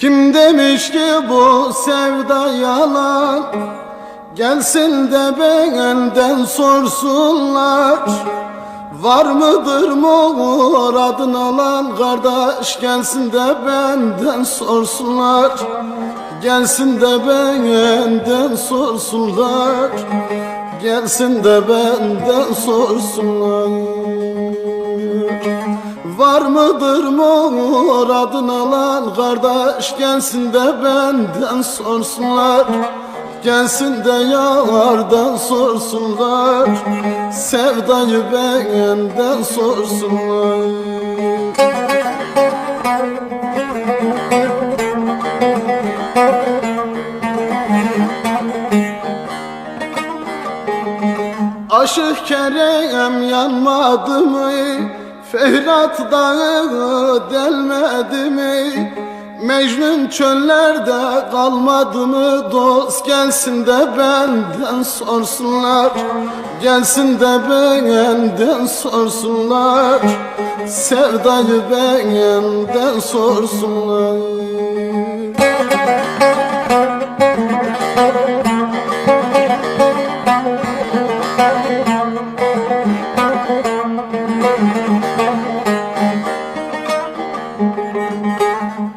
Kim demiş ki bu sevda yalan? Gelsin de benden sorsunlar. Var mıdır muradın alan? Kardeş Gelsin de benden sorsunlar. Gelsin de benden sorsunlar. Gelsin de benden sorsunlar Var mıdır muradın alan kardeş? Gelsin de benden sorsunlar. Gelsin de yardan sorsunlar. Sevdayı benden sorsunlar. Aşık Kerem yanmadı mı? Ferhat dağı delmedi mi? Mecnun çöllerde kalmadı mı? Dost gelsin de benden sorsunlar Gelsin de benden sorsunlar Sevdayı benden sorsunlar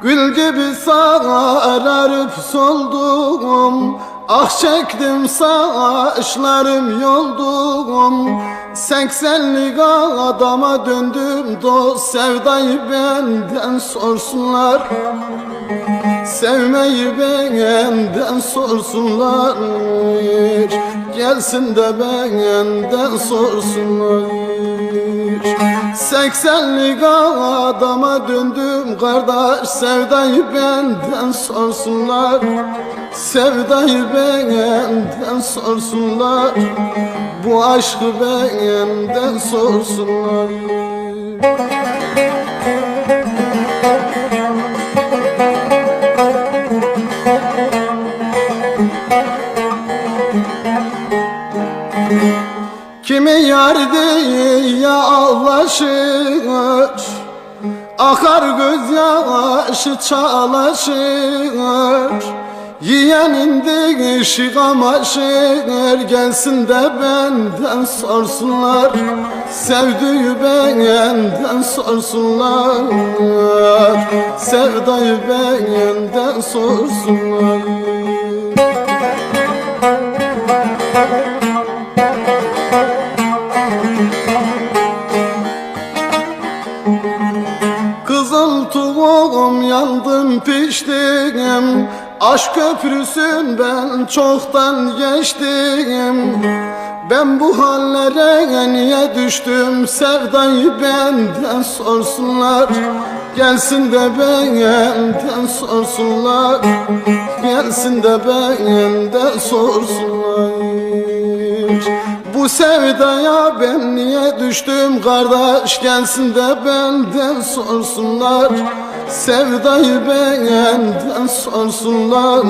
Gül gibi sararıp soldum Ah çektim saçlarım yoldum. Seksenlik adama döndüm dost Sevdayı benden sorsunlar. Sevmeyi benden sorsunlar. Gelsin de benden sorsunlar Seksenlik adama döndüm kardeş Sevdayı benden sorsunlar. Sevdayı benden sorsunlar Bu aşkı benden sorsunlar. Kimi yardı ya ağlaşır Akar gözyaşı çalışır Yiyenin dişi kamaşır Gelsin de benden sorsunlar. Sevdiği benden sorsunlar. Sevdayı benden sorsunlar. Kızıl tuğum yandım piştim. Aşk köprüsün ben çoktan geçtim. Ben bu hallere niye düştüm? Sevdayı benden sorsunlar. Gelsin de benden sorsunlar. Gelsin de benden sorsunlar bu sevdaya ben niye düştüm? Kardeş Gelsin de benden sorsunlar. Sevdayı benden sorsunlar.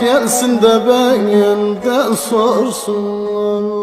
Gelsin de benden sorsunlar